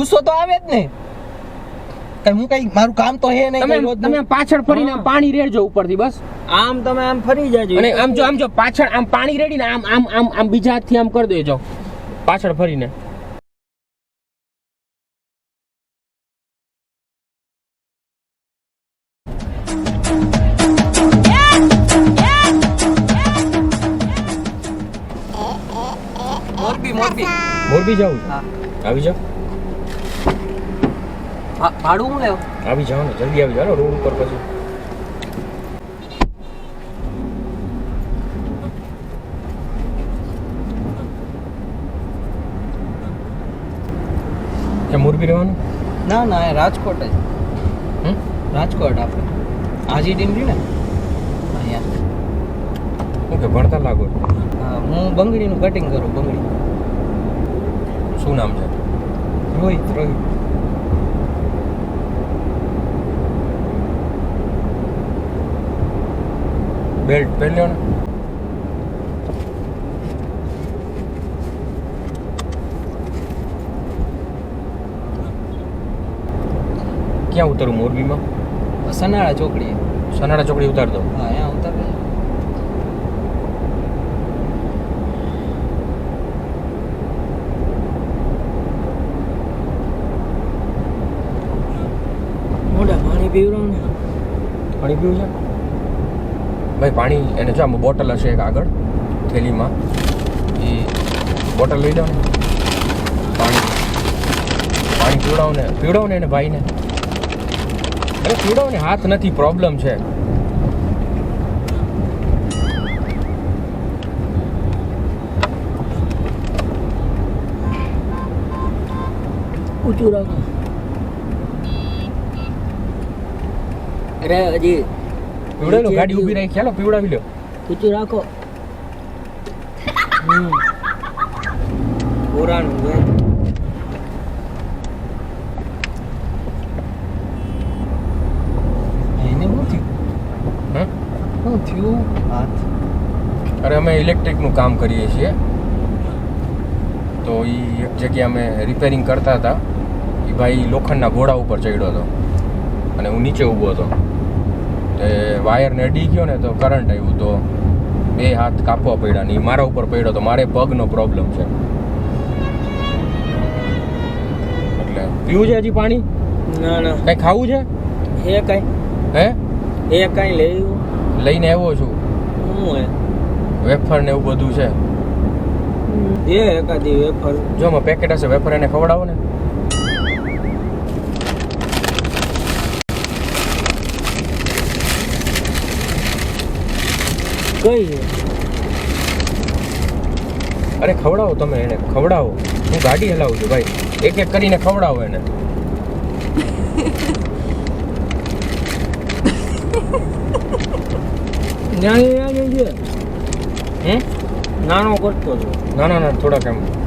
ગુસ્સો તો આવે જ ને. કઈ હું કઈ મારું કામ તો હે નહીં તમે તમે પાછળ ફરીને આમ પાણી રેડજો ઉપરથી બસ. આમ તમે આમ ફરી જાજો. અને આમ જો આમ જો પાછળ આમ પાણી રેડીને આમ આમ આમ આમ બીજા હાથથી આમ કરી દેજો. પાછળ ફરીને. મોરબી મોરબી. મોરબી જવું આવી જાઓ. ભાડું હું લેવ? આવી જાઓ ને જલ્દી આવી જાઓ રોડ ઉપર પછી. ત્યાં મોરબી રહેવાનું? ના ના એ રાજકોટ જ? રાજકોટ આપણે. આજી ટીમ રહી ને? અહીંયા. ઓકે ભણતા લાગો? હા, હું બંગડીનું કટિંગ કરું બંગડી. શું નામ છે? રોહિત રોહિત. બેલ્ટ પહેર્યો ને. ક્યાં ઉતરું મોરબીમાં? સનાળા ચોકડી. સનાળા ચોકડી ઉતાર દો. હા અહીંયા ઉતર મોઢા પાણી પીવડાવ ને. પાણી પીવું છે? ભાઈ પાણી એને જો આમાં બોટલ હશે એક આગળ થેલીમાં. એ બોટલ લઈ લો ને પાણી. પાણી પીવડાવો ને પીવડાવો ને એને ભાઈને. અરે પીવડાવો ને હાથ નથી પ્રોબ્લેમ છે. ઊંચું રાખો અરે હજી પીવડાવી લો ગાડી ઊભી રાખી ચાલો પીવડાવી લો. ઊંચું રાખો. પુરાણું ભાઈ એને શું થયું? શું થયું? હાથ અરે અમે ઇલેક્ટ્રિકનું કામ કરીએ છીએ. તો એ એક જગ્યાએ અમે રિપેરિંગ કરતા હતા. એ ભાઈ લોખંડના ઘોડા ઉપર ચડ્યો હતો. અને હું નીચે ઊભો હતો. તે વાયરને અડી ગયો ને તો કરંટ આવ્યું તો બે હાથ કાપવા પડ્યા ને મારા ઉપર પડ્યો તો મારે પગનો પ્રોબ્લેમ છે. એટલે પીવું છે હજી પાણી? ના ના. કઈ ખાવું છે? એ કઈ. હે? એ કઈ લઈ લઈને આવ્યો છું. શું હે? વેફર ને એવું બધું છે. એ એકાદી વેફર. જો આમાં પેકેટ હશે વેફર એને ખવડાવો ને. કઈ છે? અરે ખવડાવો તમે એને ખવડાવો. હું ગાડી હલાવું છું ભાઈ. એક એક કરીને ખવડાવો એને. નાનો કરતો હતો. ના ના ના થોડાક એમ.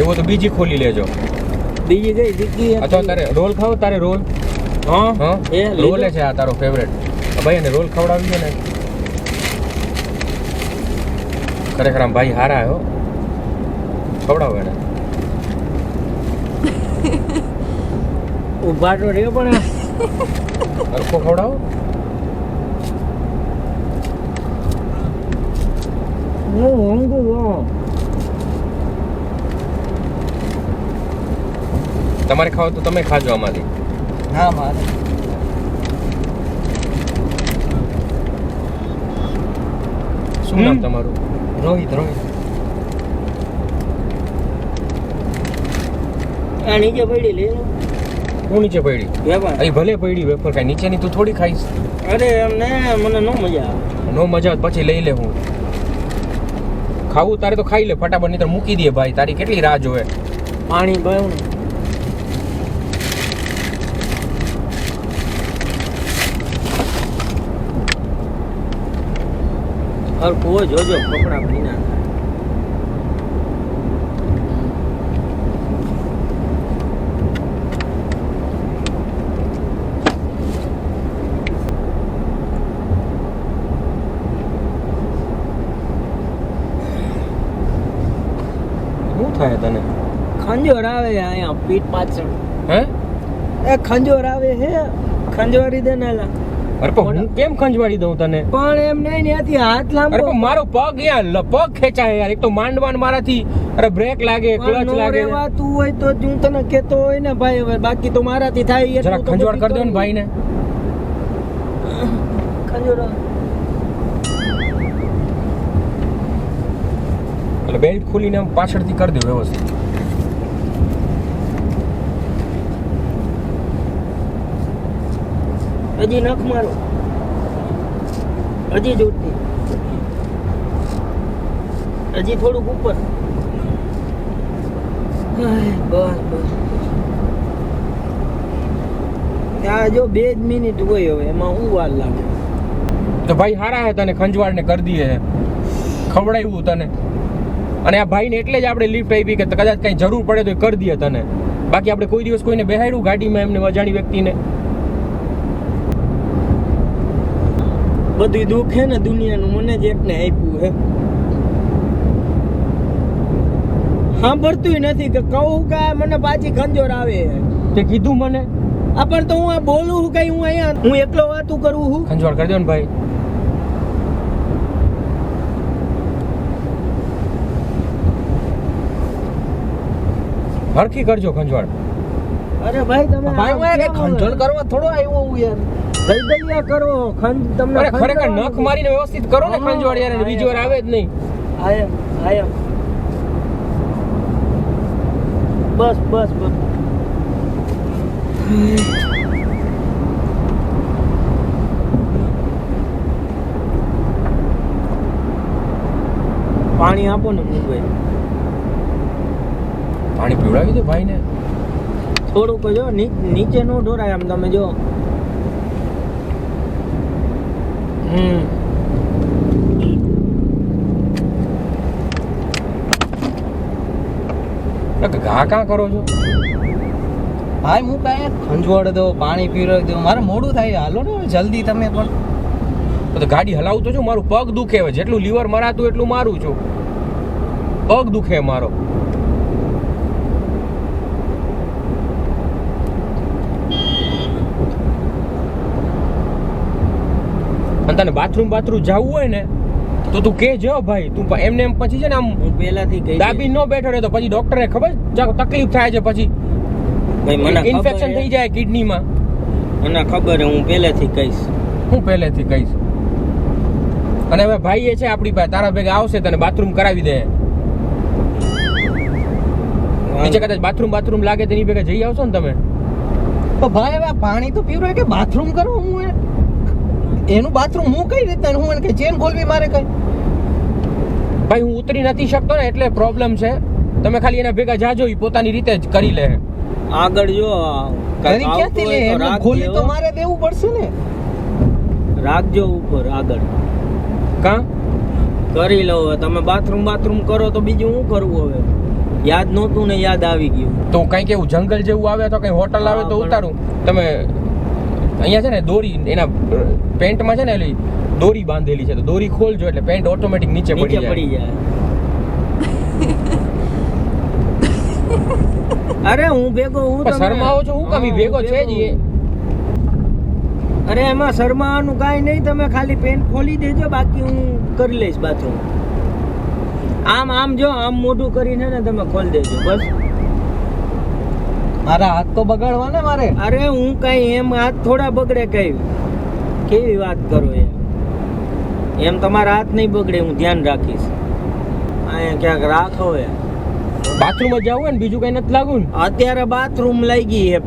એવું તો બીજી ખોલી લેજો. બીજી કઈ? બીજી અથવા તારે રોલ ખાવ તારે રોલ. હા? હા? એ રોલ છે આ તારો ફેવરેટ ભાઈ એને રોલ ખવડાવી ને. ખરેખર આમ ભાઈ હારા હો. ખવડાવો એને. ઊભા તો રહ્યો પણ હરખો ખવડાવો. હું ઊંઘું તમારે ખાવ તો તમે ખાજો આમાંથી. ના મારે. શું નામ તમારું? રોહિત રોહિત. આ નીચે પડી લે. હું નીચે પડી? અહીં ભલે પડી વેફર ખાઈ નીચેની તું થોડી ખાઈશ. અરે એમ ને મને ન મજા આવે. નો મજા આવે પછી લઈ લે હું. ખાવું તારે તો ખાઈ લે ફટાફટ નહીં મૂકી દે ભાઈ. તારી કેટલી રાહ જોવે? પાણી ભાવ और कुओ जो जो कपड़ा भीना થાય તને? ખંજોર આવે અહીંયા પીઠ પાછળ. હે? એ ખંજોર આવે હે ખંજોરી દે ને અરે પણ હું કેમ ખંજવાડી દઉં તને? પણ એમ નહીં ત્યાંથી હાથ અરે પણ મારો પગ યાર લ- પગ ખેંચાય યાર. એક તો માંડવાન મારાથી. અરે બ્રેક લાગે ક્લચ લાગે. તું હોય તો હું તને કહેતો હોય ને ભાઈ. હવે બાકી તો મારાથી થાય એટલું જરા ખંજવાડ કરી દો ને ભાઈ ભાઈને. ખંજવાડ. એટલે બેલ્ટ ખોલીને આમ પાછળથી કરી દો વ્યવસ્થિત. હજી નખ મારો. હજી જોડતી હજી થોડુંક ઉપર. બસ બસ. ત્યાં જો બે જ મિનિટ હોય હવે એમાં હું વાર લાગે? તો ભાઈ હારા હે તને ખંજવાળને કરી દઈએ ખવડાવ્યું તને. અને આ ભાઈને એટલે જ આપણે લિફ્ટ આપી કે કદાચ કઈ જરૂર પડે તો કરી દઈએ તને. બાકી આપણે કોઈ દિવસ કોઈને બેહાડ્યું ગાડીમાં એમને અજાણી વ્યક્તિને? બધું દુઃખ હે ને દુનિયાનું મને જ એકને આપ્યું હે. સાંભળતું નથી કે કહું કે મને પાછી ખંજોર આવે તે કીધું મને? આ પણ તો હું આ બોલું હું કઈ હું અહીંયા હું એકલો વાતું કરું હું ખંજવાળ કરજો ને ભાઈ. હરખી કરજો ખંજવાળ અરે ભાઈ તમે ભાઈ હું એક ખંજણ કરવા થોડો આવ્યો હું યાર. દલદલિયા કરો ખંજ તમને અરે ખરેખર નખ મારીને વ્યવસ્થિત કરો ને ખંજવાડ યાર બીજી વાર આવે જ નહીં. આયમ આયમ બસ બસ બસ. પાણી આપો ને મુંબઈ. પાણી પીવડાવી દો ભાઈને. થોડુંક જો નીચે નો ઢોરાય આમ તમે જો. હમ. ઘા કા કરો છો? ભાઈ હું કાંઈ ખંજવડ દો પાણી પીરો દો મારે મોડું થાય. હાલો ને જલ્દી તમે પણ. તો ગાડી હલાવતો છું મારું પગ દુખે હવે. જેટલું લીવર મરાતું એટલું મારું છું. પગ દુખે મારો. અને તને બાથરૂમ બાથરૂમ જવું હોય ને તો તું કે જો ભાઈ તું એમને એમ પછી છે ને આમ પહેલાથી કહી દાબી ન બેઠો રહે તો પછી ડોક્ટરને ખબર? તકલીફ થાય છે પછી. ભાઈ મને ઇન્ફેક્શન થઈ. જાય કિડનીમાં. મને ખબર હું પહેલેથી કહીશ. હું પહેલેથી કહીશ. અને હવે ભાઈ એ છે આપણી પાસે તારા ભેગા આવશે તને બાથરૂમ કરાવી દે. નીચે કદાચ બાથરૂમ બાથરૂમ લાગે તેની ભેગા જઈ આવશો ને તમે? ભાઈ હવે પાણી તો પીવડાવે કે બાથરૂમ કરો હું? એનું બાથરૂમ હું કઈ રીતે હું એને કે ચેન ખોલવી મારે કઈ? ભાઈ હું ઉતરી નથી શકતો ને એટલે પ્રોબ્લેમ છે. તમે ખાલી એના ભેગા જાજો એ પોતાની રીતે જ કરી લે. આગળ જો કરી ક્યાંથી લે? ખોલી તો મારે દેવું પડશે ને. રાખજો ઉપર આગળ. કા? કરી લો હવે. તમે બાથરૂમ બાથરૂમ કરો તો બીજું શું કરવું હવે? યાદ નહોતું ને યાદ આવી ગયું. તો કંઈક એવું જંગલ જેવું આવે તો કઈ હોટલ આવે તો ઉતારું. તમે અહીંયા છે ને દોરી એના પેન્ટમાં છે ને એલી દોરી બાંધેલી છે તો દોરી ખોલજો એટલે પેન્ટ ઓટોમેટિક નીચે પડી જાય. અરે હું ભેગો હું તો શર્મા શરમાવો છો? હું કમી ભેગો છે જ એ? અરે એમાં શરમાવાનું કાંઈ નહીં તમે ખાલી પેન્ટ ખોલી દેજો બાકી હું કરી લઈશ બાથરૂમ. આમ આમ જો આમ મોઢું કરીને ને તમે ખોલી દેજો બસ. મારા હાથ તો બગાડવા ને મારે. અરે હું કઈ એમ હાથ થોડા બગડે કઈ. કેવી વાત કરો એ એમ તમારા હાથ નહીં બગડે, હું ધ્યાન રાખીશ. અહીંયા ક્યાંક રાખો એ બાથરૂમ જ જવું ને બીજું કઈ નથી લાગુ ને? અત્યારે બાથરૂમ લઈ ગઈ છે.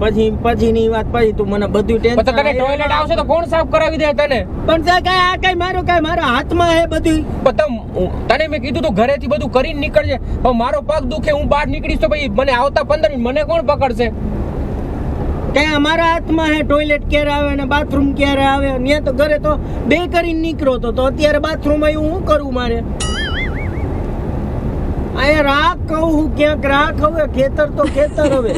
પછી ની વાત પછી તું મને બધું ટેન્શન તને ટોયલેટ આવશે તો કોણ સાફ કરાવી દે તને? પણ તે કઈ આ કઈ મારો કઈ મારા હાથમાં હે બધું પણ તને મેં કીધું તું ઘરેથી બધું કરીને નીકળજે. પણ મારો પગ દુખે હું બહાર નીકળીશ તો ભાઈ મને આવતા પંદર મિનિટ મને કોણ પકડશે? કઈ અમારા હાથમાં હે ટોયલેટ ક્યારે આવે ને બાથરૂમ ક્યારે આવે? ત્યાં તો ઘરે તો બે કરીને નીકળો તો તો અત્યારે બાથરૂમ આવ્યું હું કરું મારે? અહીંયા રાખ કહું હું ક્યાંક રાખ હવે ખેતર તો ખેતર હવે.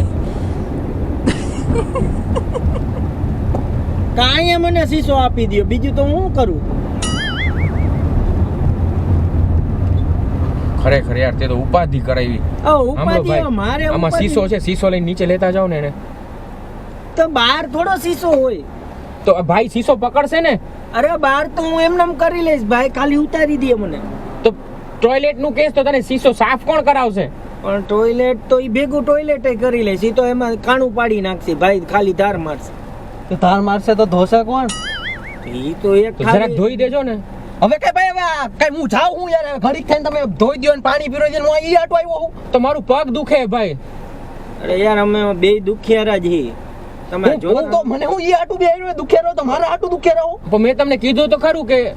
કાંઈ મને શીશો આપી દો બીજું તો હું કરું? ખરેખર યાર તે તો ઉપાધિ કરાવી. ઉપાધિ મારે આમાં શીશો છે? શીશો લઈને નીચે લેતા જાઓ ને એને. તો બહાર થોડો શીશો હોય. તો ભાઈ શીશો પકડશે ને? અરે બહાર તો હું એમ એમ કરી લઈશ. ભાઈ ખાલી ઉતારી દે મને. ટોયલેટનું કેસ તો તને શીશો સાફ કોણ કરાવશે? પણ ટોયલેટ તો ઈ ભેગું ટોયલેટ કરી લે. સીતો તો એમાં કાણું પાડી નાખશે. ભાઈ ખાલી ધાર મારશે. તો તાર મારશે તો ધોશે કોણ? ઈ તો એક જરાક ધોઈ દેજો ને. હવે કઈ ભાઈ હવે કઈ હું જાઉં હું યાર? ઘડીક થઈને તમે ધોઈ દો ને પાણી પીરો હું અહીં આટો આવ્યો હું તો મારું પગ દુખે ભાઈ. અરે યાર અમે બે દુખિયારા જ છીએ. તમે હું- જો તો મને હું ઈ આટું બે દુખે રહ્યો તો મારા આટું દુખે રહ્યો પણ મેં તમને કીધું તો ખરું કે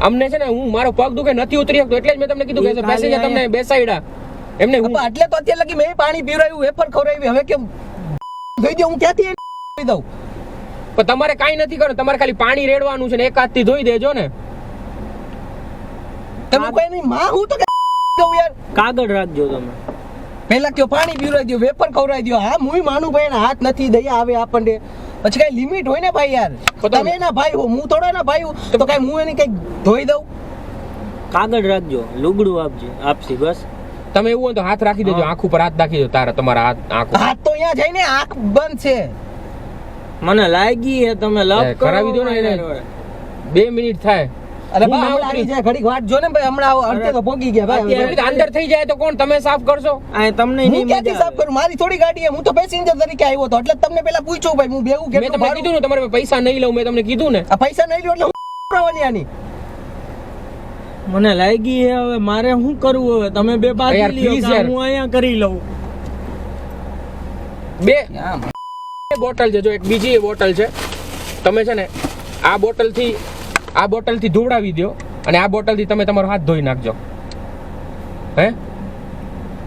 અમને છે ને હું મારો પગ દુખે નથી ઉતરી શકતો એટલે જ મેં તમને કીધું કે પેસેન્જર તમને બેસાડ્યા. એમને હું એટલે તો અત્યારે લગી મેં પાણી પીવડાવ્યું વેફર ખવડાવી. હવે કેમ ધોઈ દે હું ક્યાંથી એ ધોઈ દઉં? પણ તમારે કાંઈ નથી કરવાનું તમારે ખાલી પાણી રેડવાનું છે ને એક હાથથી ધોઈ દેજો ને. તમે કોઈ નહીં માં હું તો કહું યાર. કાગળ રાખજો તમે. પહેલા કયો પાણી પીવડાવી દો વેફર ખવડાવી દો હા હું માનું ભાઈ હાથ નથી દયા આવે આપણને. પછી કઈ લિમિટ હોય ને ભાઈ યાર? તમે- એના ભાઈ હો હું થોડા ના ભાઈ હું તો કઈ હું એને કઈ ધોઈ દઉં? કાગળ રાખજો લુગડું આપજો આપશી બસ. તમે એવું હોય તો હાથ રાખી દેજો. આંખ ઉપર હાથ રાખી દો તારા તમારા હાથ આંખ હાથ તો અહીંયા જઈને આંખ બંધ છે. મને લાગી હે તમે લવ કરાવી દો ને એને. બે મિનિટ થાય. અરે ના આવી જાય ઘડીક વાત જો ને ભાઈ હમણાં અડતે તો ભોગી ગયા ભાઈ અંદર થઈ જાય તો કોણ? તમે સાફ કરશો? આ તમને નહીં ક્યાંથી સાફ કરું? મારી થોડી ગાડી છે હું તો પેસેન્જર તરીકે આવ્યો હતો એટલે તમને પેલા પૂછ્યું ભાઈ હું બેવું મેં તમને કીધું ને તમારે પૈસા નહીં લઉં મેં તમને કીધું ને. આ પૈસા નહીં લઉં એટલે હું કરવાની આની. મને લાગી હે હવે મારે શું કરવું હવે? તમે બે બાકી લ્યો કાં. હું અહીંયા કરી લઉં. બે. બે બોટલ છે જો એક બીજી બોટલ છે. તમે છે ને આ બોટલથી આ બોટલથી ધોવડાવી દો અને આ બોટલથી તમે તમારો હાથ ધોઈ નાખજો. હે?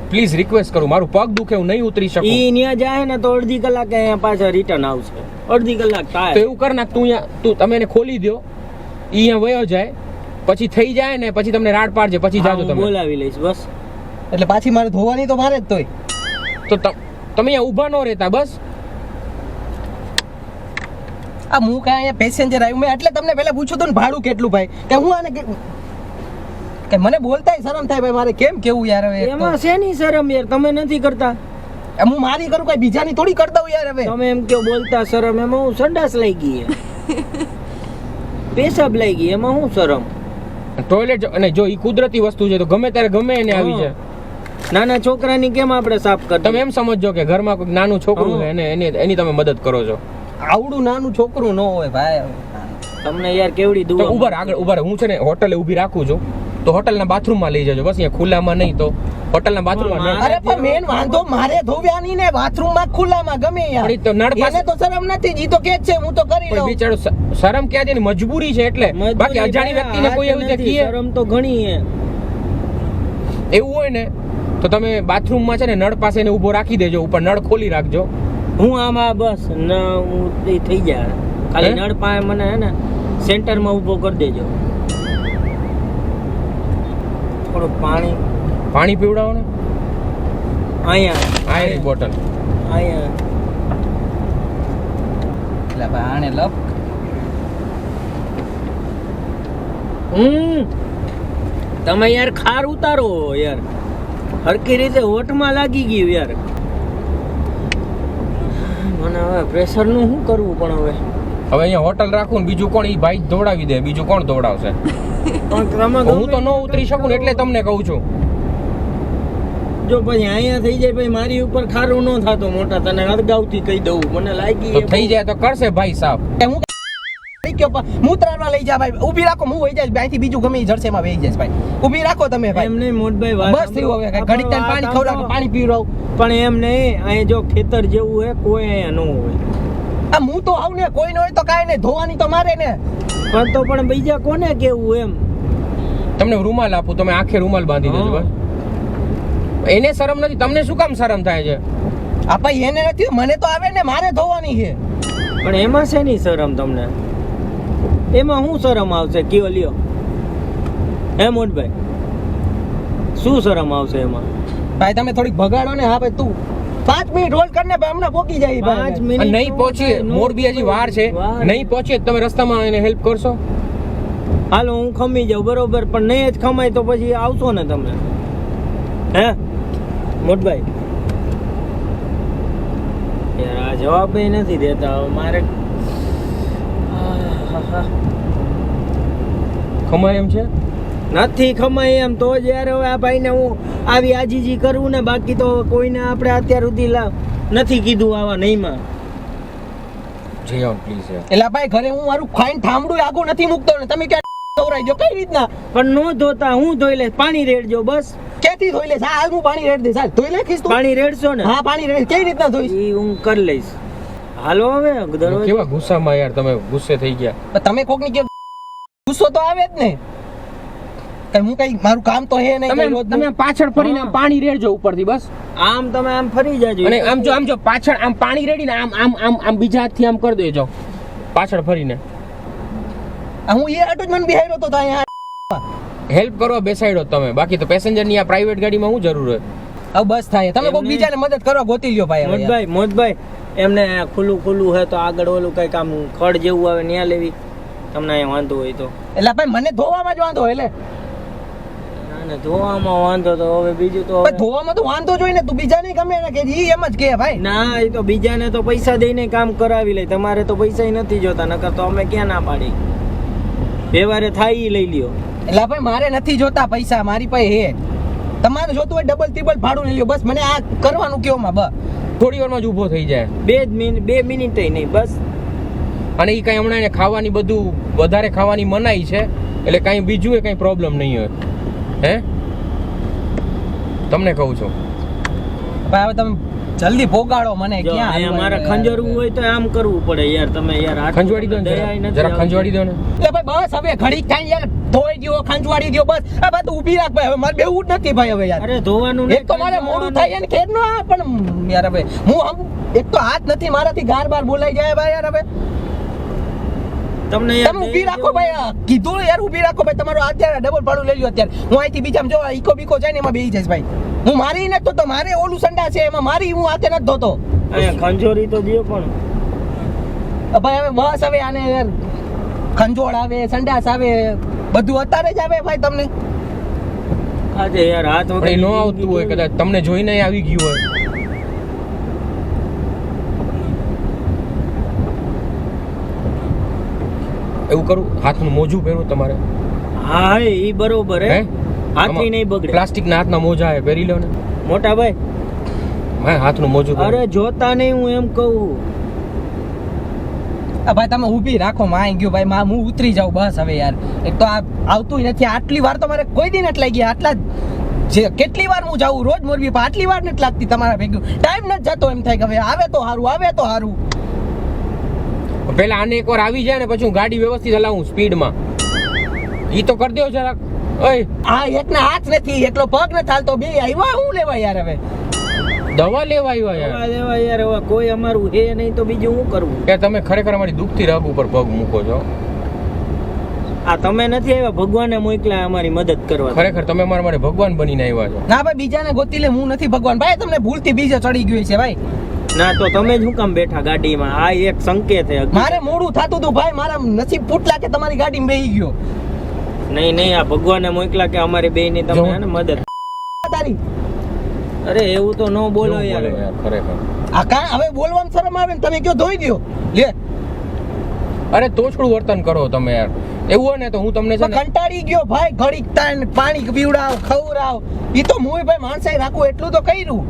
પ્લીઝ રિક્વેસ્ટ કરું. મારું પગ દુખે હું નહીં ઉતરી શકું. ઈ ન્યા જાય ને તો અડધી કલાકે અહીંયા પાછા રિટર્ન આવશે. અડધી કલાક તો એવું કર નાખ તું અહીંયા તું તમે એને ખોલી દો ઈ અહીંયા વયો જાય. પછી થઈ જાય ને પછી તમને રાડ પાડજે. પછી જાજો તમે. બોલાવી લઈશ બસ. એટલે પાછી મારે ધોવાની તો મારે જ તોય. તો તમે અહીંયા ઊભા ન રહેતા બસ. આ હું કાંઈ અહીંયા પેસેન્જર આવ્યું? મેં એટલે તમને પહેલાં પૂછ્યું હતું ને ભાડું કેટલું ભાઈ? કે હું આને કે- મને બોલતાય શરમ થાય ભાઈ મારે કેમ કેવું યાર હવે. એમાં શેની શરમ યાર? તમે નથી કરતા. હું મારી કરું કઈ બીજાની થોડી કરતા હું યાર હવે. તમે એમ કે બોલતા શરમ એમાં હું સંડાસ લઈ ગઈ પેશાબ લઈ ગઈ એમાં હું શરમ? ટોયલેટ અને જો ઈ કુદરતી વસ્તુ છે તો ગમે ત્યારે ગમે એને આવી છે નાના છોકરાની કેમ આપણે સાફ તમે એમ સમજો કે ઘરમાં કોઈ નાનું છોકરું છે એને એની એની તમે મદદ કરો છો. આવડું નાનું છોકરું ન હોય ભાઈ. તમને યાર કેવડી તો દુઆ ઊભા આગળ ઊભા હું છે ને હોટલે ઊભી રાખું છું. તો હોટલ ના બાથરૂમમાં લઈ જજો. બસ અહીંયા ખુલ્લામાં નહીં તો. હોટલ ના બાથરૂમમાં અરે પણ મેન વાંધો મારે ધોવ્યાની ને બાથરૂમમાં ખુલ્લામાં ગમે યાર તો નળ પાસે- તો શરમ નથી ઈ તો કે જ છે હું તો કરી પણ લઉં. બિચારો શરમ ક્યાં છે ને મજબૂરી છે એટલે. બાકી અજાણી વ્યક્તિને કોઈ એવું નથી, શરમ તો ઘણી હે. એવું હોય ને તો તમે બાથરૂમમાં છે ને નળ પાસે ને ઊભો રાખી દેજો. ઉપર નળ ખોલી રાખજો. હું આમાં બસ ન હું થઈ જાય. ખાલી? નળ પાસે મને હે ને સેન્ટરમાં ઊભો કરી દેજો. થોડું પાણી. પાણી પીવડાવો ને અહીંયા આયની બોટલ. અહીંયા. એટલે ભાઈ આને લપ. હમ. તમે યાર ખાર ઉતારો યાર. હરકી રીતે હોઠમાં લાગી ગયું યાર. મને હવે પ્રેશરનું શું કરવું પણ હવે? હવે અહીંયા હોટલ રાખું ને બીજું કોણ? ઈ ભાઈ દોડાવી દે. બીજું કોણ દોડાવશે? પણ હું તો ન ઉતરી શકું ને એટલે તમને કહું છું. જો પછી અહીંયા થઈ જાય પછી મારી ઉપર ખારું ન થતો મોટા તને અડગાવતી કહી દઉં. મને લાગી થઈ જાય તો કરશે ભાઈ સાહેબ. હું લઈ ગયો લઈ જા ભાઈ. ઊભી રાખો હું વહી જાય અહીંથી બીજું ગમે જળસેમાં વહી જાય ભાઈ. ઊભી રાખો તમે એમ નહીં મોટભાઈ બસ થયું હવે ઘડીક ટાઈમ પાણી ખવડાવો પાણી પીવડાવો. પણ એમ નહીં અહીં જો ખેતર જેવું હે કોઈ અહીંયા ન હોય. આ હું તો આવું ને કોઈ ન હોય તો કાંઈ નહીં. ધોવાની તો મારે ને. પણ તો પણ બીજા કોને કેવું એમ? તમને રૂમાલ આપું તમે આખે રૂમાલ બાંધી દેજો ભાઈ એને શરમ નથી તમને શું કામ શરમ થાય છે? આ ભાઈ એને નથી મને તો આવે ને મારે ધોવાની છે. પણ એમાં શેની શરમ તમને? એમાં શું શરમ આવશે? કયો લ્યો. હે મોટભાઈ શું શરમ આવશે એમાં? ભાઈ તમે થોડીક ભગાડો ને. હા ભાઈ તું પાંચ મિનિટ હોલ્ડ કરને ભાઈ હમણાં પોકી જાય પાંચ મિનિટ નહીં પહોંચીએ. મોરબી હજી વાર છે. નહીં પહોંચીએ તમે રસ્તામાં એને હેલ્પ કરશો? હાલો હું ખમી જાઉં બરોબર. પણ નહીં જ ખમાય તો પછી આવશો ને તમે? હે? મોટભાઈ? યાર આ જવાબ નથી દેતા. મારે. ખમાય એમ છે? નથી ખમાય એમ તો જ યાર હવે આ ભાઈને હું આવી આજીજી કરું ને બાકી તો કોઈને આપણે અત્યાર સુધી નથી કીધું આવા નહીંમાં. જઈ આવો પ્લીઝ યાર. એટલે ભાઈ ઘરે હું મારું ખાઈને ઠામડું આગું નથી મૂકતો ને તમે ક્યાં ધોરાઈ જો કઈ રીતના? પણ નો ધોતા હું ધોઈ લઈશ પાણી રેડજો બસ. ક્યાંથી ધોઈ લે હાલ હું પાણી રેડ દઈશ હાલ ધોઈ તો? પાણી રેડશો ને? હા પાણી રેડ કઈ રીતના ધોઈશ? ઈ હું કરી લઈશ. હાલો હવે દરવાજો કેવા ગુસ્સામાં યાર તમે ગુસ્સે થઈ ગયા. તમે કોકની કે ગુસ્સો તો આવે જ ને. હું કઈ મારું કામ તો હે નહીં તમે પાછળ ફરીને હા. પાણી રેડજો ઉપરથી બસ. આમ તમે આમ ફરી જાજો. અને આમ જો આમ જો પાછળ આમ પાણી રેડીને આમ આમ આમ આમ બીજા હાથથી આમ કરી દેજો. પાછળ ફરીને. હું એ આટો જ મને બિહાર્યો તો અહીંયા હેલ્પ કરવા બેસાડ્યો તમે. બાકી તો પેસેન્જરની આ પ્રાઇવેટ ગાડીમાં શું જરૂર હોય. હવે બસ થાય. તમે કોઈ બીજાને મદદ કરવા ગોતી લ્યો ભાઈ હવે યાર. એમને ખુલ્લું ખુલ્લું હે તો આગળ ઓલું કંઈક આમ ખડ જેવું આવે ન્યા લેવી. તમને અહીંયા વાંધો હોય તો. એટલે ભાઈ મને ધોવામાં જ વાંધો હોય એટલે. ના ના ધોવામાં વાંધો તો હવે બીજું તો ધોવામાં તો વાંધો જ હોય ને તું બીજાને ગમે ને કે ઈ એમ જ કે ભાઈ. ના એ તો બીજાને તો પૈસા દઈને કામ કરાવી લે તમારે તો પૈસા નથી જોતા નકર તો અમે ક્યાં ના પાડી. વ્યવહારે થાય લઈ લ્યો. એટલે ભાઈ મારે નથી જોતા પૈસા મારી પાસે હે. તમારે જોતું હોય ડબલ ત્રિબલ ભાડું લઈ લ્યો બસ મને આ કરવાનું કયો માં બસ. થોડી વારમાં જ ઊભો થઈ જાય. બે જ મિનિટ બે મિનિટ નહીં બસ. અને એ કાંઈ હમણાં એને ખાવાની બધું વધારે ખાવાની મનાઈ છે એટલે કાંઈ બીજું એ કાંઈ પ્રોબ્લેમ નહીં હોય. હે? તમને કહું છું. હવે તમે જલ્દી ભોગાડો મને ક્યાં અહીંયા હાલવાનું મારે યાર? ખંજરવું હોય તો આમ કરવું પડે યાર તમે યાર ખંજવાડી દો ને જરા. ખંજવાડી દો ને. એ ભાઈ બસ હવે ઘડી કાંઈ યાર ધોઈ દો ખંજવાડી દો બસ. આ બધું ઊભી રાખ ભાઈ હવે મારે બેવું જ નથી ભાઈ હવે યાર. અરે ધોવાનું એક તો મારે મોડું થાય ને ખેર નો આ પણ યાર હવે હું આમ એક તો હાથ નથી મારાથી ગાર બાર બોલાઈ જાય ભાઈ યાર હવે. તમને યાર તમે ઊભી રાખો ભાઈ કીધું યાર ઊભી રાખો ભાઈ તમારો અત્યારે ડબલ ભાડું લઈ લ્યો અત્યારે. હું અહીંથી બીજામાં જો ઈકો બીકો જાય ને એમાં બેસી જઈશ ભાઈ. હું મારી નથી તો મારે ઓલું સંડા છે એમાં મારી હું હાથે નથી ધોતો. અહીંયા ખંજોરી તો દિયો પણ. ભાઈ હવે બસ હવે આને યાર ખંજોળ આવે સંડાસ આવે બધું અત્યારે જ આવે ભાઈ તમને. આજે યાર હાથ વગર ન આવતું હોય કદાચ. તમને જોઈને આવી ગયું હોય. એવું કરું? હાથનું મોજું પહેરું તમારે? હા એ બરોબર હે. હે? નહીં બગડે. પ્લાસ્ટિકના હાથના મોજા હે પહેરી લો ને. મોટા ભાઈ. મેં હાથનું મોજું અરે જોતા નહીં હું એમ કહું. આ ભાઈ તમે ઊભી રાખો માં આવી ગયો ભાઈ. માં હું ઉતરી જાઉં બસ હવે યાર. એક તો આ આવતું નથી. આટલી વાર તો મારે કોઈ દી નથી લાગી. આટલા જે કેટલી વાર હું જાઉં રોજ મોરબી પણ આટલી વાર નથી લાગતી તમારા ભેગું. ટાઈમ નથી જતો એમ થાય કે હવે આવે તો સારું આવે તો સારું પહેલા આને એકવાર આવી જાય ને પછી હું ગાડી વ્યવસ્થિત હલાવું સ્પીડમાં. ઈ તો કરી દેવો જરાક. ઓય. આ એકના હાથ નથી એટલો પગ ન થાલતો બે આવ્યા હું લેવા યાર હવે? દવા લેવા આવ્યા યાર. દવા લેવા યાર હવે કોઈ અમારું હે નહીં તો બીજું હું કરવું કે તમે ખરેખર અમારી દુખતી રગ ઉપર પગ મૂકો છો? આ તમે નથી આવ્યા ભગવાને મોકલા અમારી મદદ કરવા. ખરેખર તમે અમારા માટે ભગવાન બનીને આવ્યા છો. ના ભાઈ બીજાને ગોતી લે હું નથી ભગવાન. ભાઈ તમને ભૂલથી બીજો ચડી ગયું છે ભાઈ. ના તો તમે જ કામ બેઠા ગાડીમાં. આ એક સંકેત છે. મારે મોડું થતું હતું ભાઈ મારા નસીબ ફૂટલા કે તમારી ગાડીમાં બેહી ગયો. નહીં નહીં આ ભગવાને મોકલા કે અમારી બે ની તમે જો. હે ને મદદ. તારી. અરે એવું તો ન બોલો યાર. ખરેખર. આ કાં હવે બોલવામાં શરમ આવે ને તમે કયો ધોઈ દ્યો. લે. અરે તોછડું વર્તન કરો તમે યાર. એવું હોય ને તો હું તમને છે કંટાળી ગયો ભાઈ ઘડીક તાણ પાણી પીવડાવ ખવડાવ. ઈ તો હું ભાઈ માણસાઈ રાખું એટલું તો કર્યું.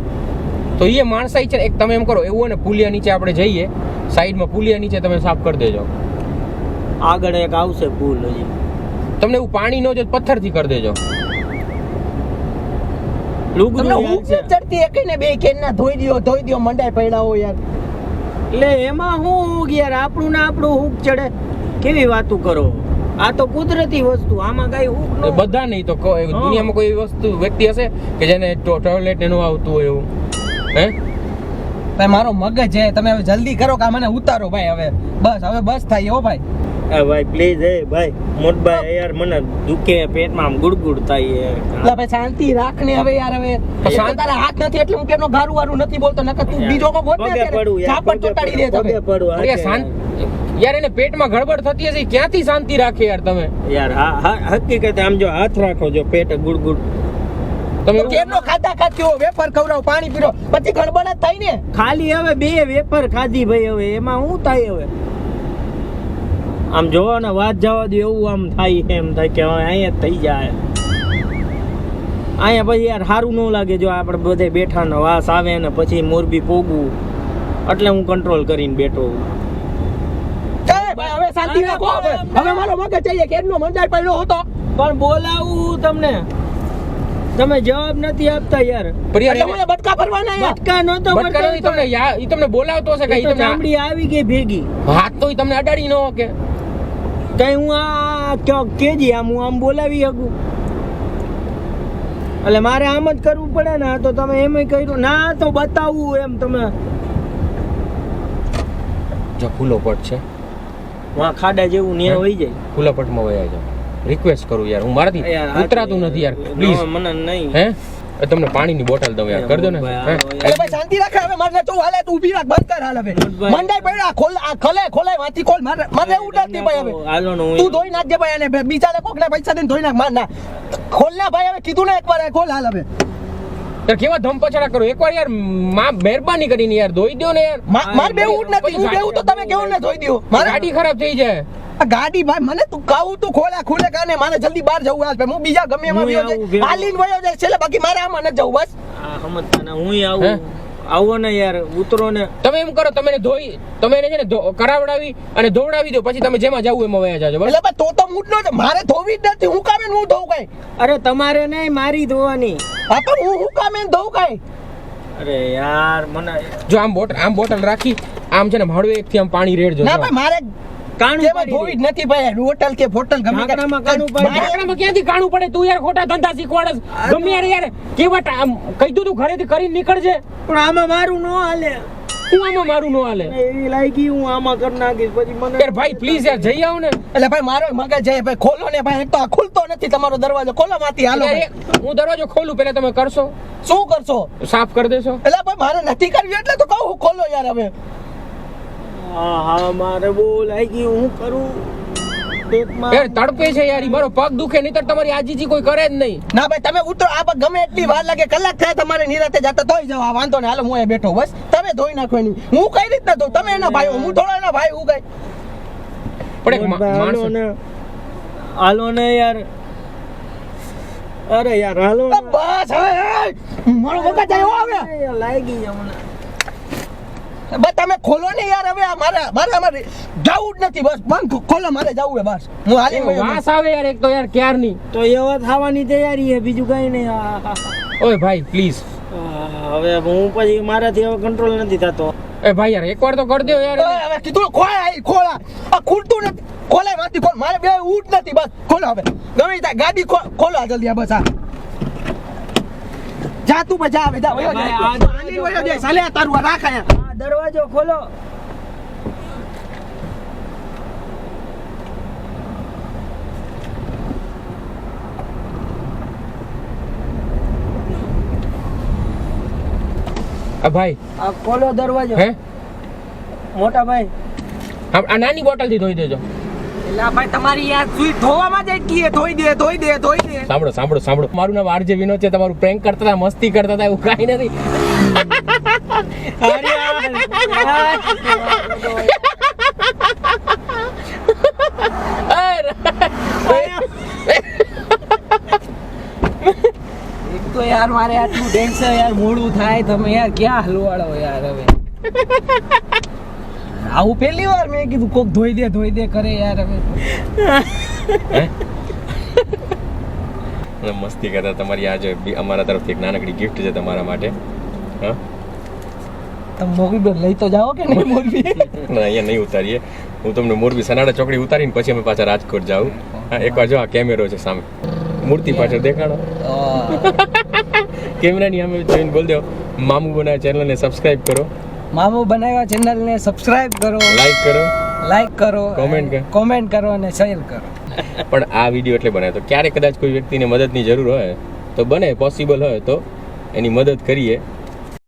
તો એ માણસાઈ છે એક તમે એમ કરો એવું ને પુલિયા નીચે આપણે જઈએ સાઈડમાં પુલિયા નીચે તમે સાફ કરી દેજો. આગળ એક આવશે પુલ હજી. તમને એવું પાણી ન જો પથ્થરથી કરી દેજો. તમને હું ચડતી બે કેન ના ધોઈ દ્યો ધોઈ દ્યો મંડાઈ પડ્યા હો યાર. એટલે એમાં હું હુંક યાર આપણું ને આપણું હુંક ચડે. કેવી વાતું કરો? આ તો કુદરતી વસ્તુ આમાં કઈ બધા નહીં તો દુનિયામાં કોઈ વસ્તુ વ્યક્તિ હશે કે જેને ટોયલેટ ટોયલેટ એનું આવતું હોય એવું. હે? ભાઈ મારો મગજ છે. તમે હવે જલ્દી કરો કે મને ઉતારો ભાઈ હવે. બસ હવે બસ થાય હો ભાઈ. હા ભાઈ પ્લીઝ હે ભાઈ. મોટભાઈ યાર મને દુખે પેટમાં આમ ગુડગુડ થાય એટલે ભાઈ શાંતિ રાખ ને હવે યાર હવે. તારા હાથ નથી એટલે હું કેમનો ગારું વારું નથી બોલતો? નકર તું બીજો કો બોલ ને ચાપડ ચોટાડી દે તમે. અરે શાંત. યાર એને પેટમાં ગડબડ થતી હશે ક્યાંથી શાંતિ રાખે યાર તમે? યાર હા હકીકત આમ જો હાથ રાખો જો પેટ ગુડગુડ તમે કેરનો ખાતા ખાતી હો વેફર ખવડાવ પાણી પીરો. પછી ગડબડ થાય ને. ખાલી હવે બે વેફર ખાધી ભાઈ હવે. એમાં હું થાય હવે? આમ જોવો ને વાત જવા દે એવું આમ થાય એમ થાય કે હવે અહીંયા થઈ જાય. અહીંયા પછી યાર સારું ન લાગે જો આપણે બધે બેઠા ને વાસ આવે ને પછી મોરબી પોગવું એટલે હું કંટ્રોલ કરીને બેઠો હવે શાંતિ રાખો હવે. મારો મગજ ચાહીએ કેરનો મંડાઈ પડ્યો હતો. પણ બોલાવું તમને. તમે જવાબ નથી આપતા યાર. પણ એટલે યાર મને બટકા ભરવાના યાર. બટકા બટકા નથી તમને યાર ઈ તમને બોલાવતો હશે કે ઈ તમને ચામડી આવી ગઈ ભેગી. હાથ તો ઈ તમને અડાડી ન કે કઈ હું આ ચોક કેજી આમ હું આમ બોલાવી શકું. એટલે મારે આમ જ કરવું પડે ને તો તમે એમ કર્યું. ના તો બતાવવું એમ તમે. જો ખુલ્લો પટ છે. વા ખાડા જેવું ન્યા હોય જાય. ખુલ્લા પટમાં વયા જાઓ. રિક્વેસ્ટ કરું યાર હું મારાથી ઉતરાતું નથી યાર. પ્લીઝ મને નહીં. હે? એ તમને પાણીની બોટલ દઉં યાર કર દો ને. ભાઈ, હે? એટલે ભાઈ શાંતિ રાખે હવે મારે તું હાલે તું ઊભી રાખ બંધ કર હાલ હવે. મંડાઈ પડ્યા ખોલ આ ખલે ખોલે વાંચી ખોલ મારે મારે એવું નથી ભાઈ હવે. હાલો ને તું ધોઈ નાખજે ભાઈ અને બીજાને કોકને પૈસા દઈને ધોઈ નાખ માર ના. ખોલ ને ભાઈ હવે કીધું ને એકવાર ખોલ હાલ હવે. યાર કેવા ધમપછડા કરો? એકવાર યારમાં મહેરબાની કરીને યાર ધોઈ દો ને યાર. મા- માર બેવું જ નથી હું બેવું તો તમે કેવું ને ધોઈ દો મારી ગાડી ખરાબ થઈ જાય આ ગાડી ભાઈ મને તું કહું તું ખોલા ખુલે કાને મારે જલ્દી બહાર જવું આજ ભાઈ હું બીજા ગમે એમાં વયો જાય ભેગું. વયો જાય છેલ્લે બાકી મારે આમાં ન જવું બસ. હા સમજતા ના હું આવું. આવો ને યાર ઉતરો ને. તમે એમ કરો તમે ધોઈ તમે એને છે ને કરાવડાવી અને ધોવડાવી દો પછી તમે જેમાં જવું એમાં વયા જાજો એટલે તો તો મૂડ નો મારે ધોવી જ નથી. હું કામે હું ધોઉં કઈ? અરે તમારે નહીં મારી ધોવાની. હા પણ હું હું કામે ધોઉં કઈ? અરે યાર મને જો આમ બોટલ આમ બોટલ રાખી આમ છે ને મળવે એક થી આમ પાણી રેડજો ના ભાઈ મારે કાણું જેમાં ધોવી જ નથી ભાઈ. હોટલ કે હોટલ ગમે તે. કાણું પાડી. મારે- ક્યાંથી કાણું પડે? તું યાર ખોટા ધંધા શીખવાડસ ગમે યાર યાર. કેવા આમ કહી તું ઘરેથી કરીને નીકળજે. પણ આમાં મારું ન હાલે. હું આમાં મારું ન હાલે. એવી લાગી હું આમાં કરી નાખીશ. પછી મને યાર ભાઈ પ્લીઝ યાર જઈ આવ ને. એટલે ભાઈ મારો મગજ જાય ભાઈ ખોલો ને ભાઈ. એક તો આ ખુલતો નથી તમારો દરવાજો. ખોલો માંથી હાલો હું દરવાજો ખોલું પેલા તમે કરશો. શું કરશો? સાફ કરી દેશો. એટલે ભાઈ મારે નથી કરવી એટલે તો કહું ખોલો યાર હવે. હા હા મારે બહુ લાગી હું કરું? યાર તડપે છે યાર મારો પગ દુખે નહીતર તમારી આજીજી કોઈ કરે જ નહીં. ના ભાઈ તમે ઉતરો આ ગમે એટલી વાર લાગે કલાક થાય તમારે નિરાતે જતા જાવ આ વાંધો ને હાલો હું અહીંયા બેઠો બસ. તમે ધોઈ નાખો એની. હું કઈ રીતના ધોઉં? તમે એના ભાઈ હું થોડો એના ભાઈ હું કઈ. પણ એક ને હાલો ને યાર. અરે યાર હાલો બસ હવે મારો મગજ આવ્યો હવે. લાગી છે મને. બસ તમે ખોલો ને યાર હવે આ મારે મારે અમારે જવું જ નથી બસ બંધ ખોલો મારે જવું હે બસ. હું હાલી એ વાસ આવે યાર એક તો યાર ક્યારની? તો એવા થવાની તૈયારી હે બીજું કઈ નહીં. ઓય ભાઈ પ્લીઝ હવે હું પછી મારાથી હવે કંટ્રોલ નથી થતો. એ ભાઈ યાર એકવાર તો કરી દો યાર. હવે કીધું ખોળા ખોલા આ ખૂટતું નથી. ખોલે માંથી ખોલ. મારે બે ઊઠ નથી બસ. ખોલો હવે. ગમે ત્યાં ગાડી ખો- ખોલો આ જલ્દી આ બસ આ જા તું બસ આવે જા. વયો જા. આની વયો જા. સાલે તારું રાખ અહીંયા. દરવાજો ખોલો. આ ભાઈ. આ ખોલો દરવાજો. હે? મોટા ભાઈ. આ નાની બોટલથી ધોઈ દેજો. એટલે ભાઈ તમારી યાર સુઈ ધોવામાં જ એટલી ધોઈ દે ધોઈ દે ધોઈ દે. સાંભળો સાંભળો સાંભળો. મારું નામ આરજે વિનોદ છે તમારું પ્રેન્ક કરતા હતા મસ્તી કરતા હતા એવું કાઈ નથી. અરે તો યાર મારે આટલું ટેન્શન યાર મોડું થાય તમે યાર ક્યાં હલવાડો યાર હવે? આવું પહેલી વાર મેં કીધું કોક ધોઈ દે ધોઈ દે કરે યાર હવે મસ્તી કરતા તમારી આજે અમારા તરફથી એક નાનકડી ગિફ્ટ છે તમારા માટે. હા? તમે મોગી બેન લઈ તો જાઓ કે નહીં મોરબી? ના, અહીંયા નહીં ઉતારીએ. હું તમને મોરબી સનાડા ચોકડી ઉતારીને પછી અમે પાછા રાજકોટ જાઉં. એકવાર જો આ કેમેરો છે સામે. મૂર્તિ પાછળ દેખાડો. કેમેરાની સામે જોઈને બોલ દો. મામુ બનાવ્યા ચેનલને સબસ્ક્રાઇબ કરો. મામુ બનાવ્યા ચેનલને સબસ્ક્રાઇબ કરો. લાઈક કરો. લાઈક કરો. કોમેન્ટ કરો. કોમેન્ટ કરો અને શેર કરો. પણ આ વીડિયો એટલે બનાવ્યો તો ક્યારેક કદાચ કોઈ વ્યક્તિને મદદની જરૂર હોય તો બને પોસિબલ હોય તો એની મદદ કરીએ.